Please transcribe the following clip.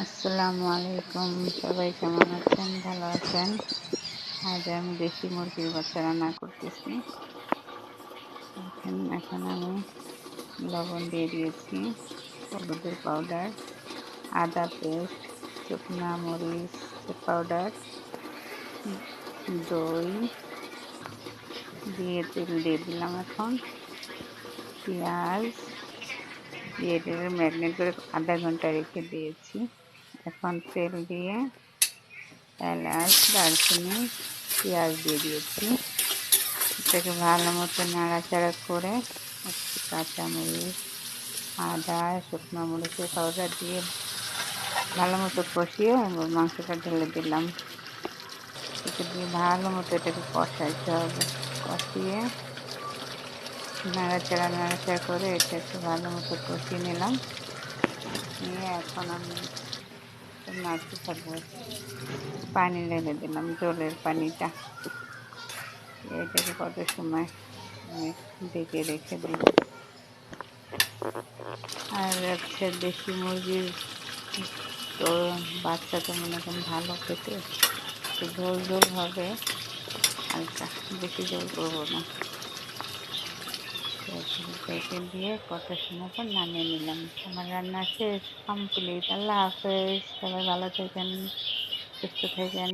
আসসালামু আলাইকুম। সবাই কেমন আছেন? ভালো আছেন? আজ আমি দেশি মুরগির বাচ্চা রান্না করতেছি। এখন এখন আমি লবণ দিয়ে দিয়েছি, হলুদের পাউডার আদা পেস্ট, শুকনা মরিচ পাউডার দই, দিয়ে তেল দিয়ে দিলাম এখন। পেঁয়াজ, দিয়ে ম্যাগনেট করে আধা ঘণ্টা রেখে দিয়েছি। এখন তেল দিয়ে এলাচ, দারচিনি, পেঁয়াজ দিয়ে দিয়েছি। এটাকে ভালো মতো নাড়াচাড়া করে একটু কাঁচামরিচ, আদা, শুকনো মরিচের পাউডার দিয়ে ভালো মতো কষিয়ে মাংসটা ঢেলে দিলাম। এটা দিয়ে ভালো মতো এটাকে কষাইতে হবে। কষিয়ে নাড়াচাড়া নাড়াচাড়া করে এটাকে ভালো মতো কষিয়ে নিলাম। নিয়ে এখন আমি নাড়তে থাকব পানি ঢেলে দিলাম, জলের পানিটা। এটাকে কত সময় ডেকে রেখে দিই। আর হচ্ছে দেশি মুরগির তো বাচ্চা তো মনে করেন ভালো খেতে। ঝোল ঝোল হবে, হালকা, বেশি ঝোল করব না। রেখে দিয়ে কত সময় পর নামিয়ে নিলাম আমার রান্না শেষ কমপ্লিট আল্লাহ হাফেজ সবাই ভালো থাকেন সুস্থ থাকেন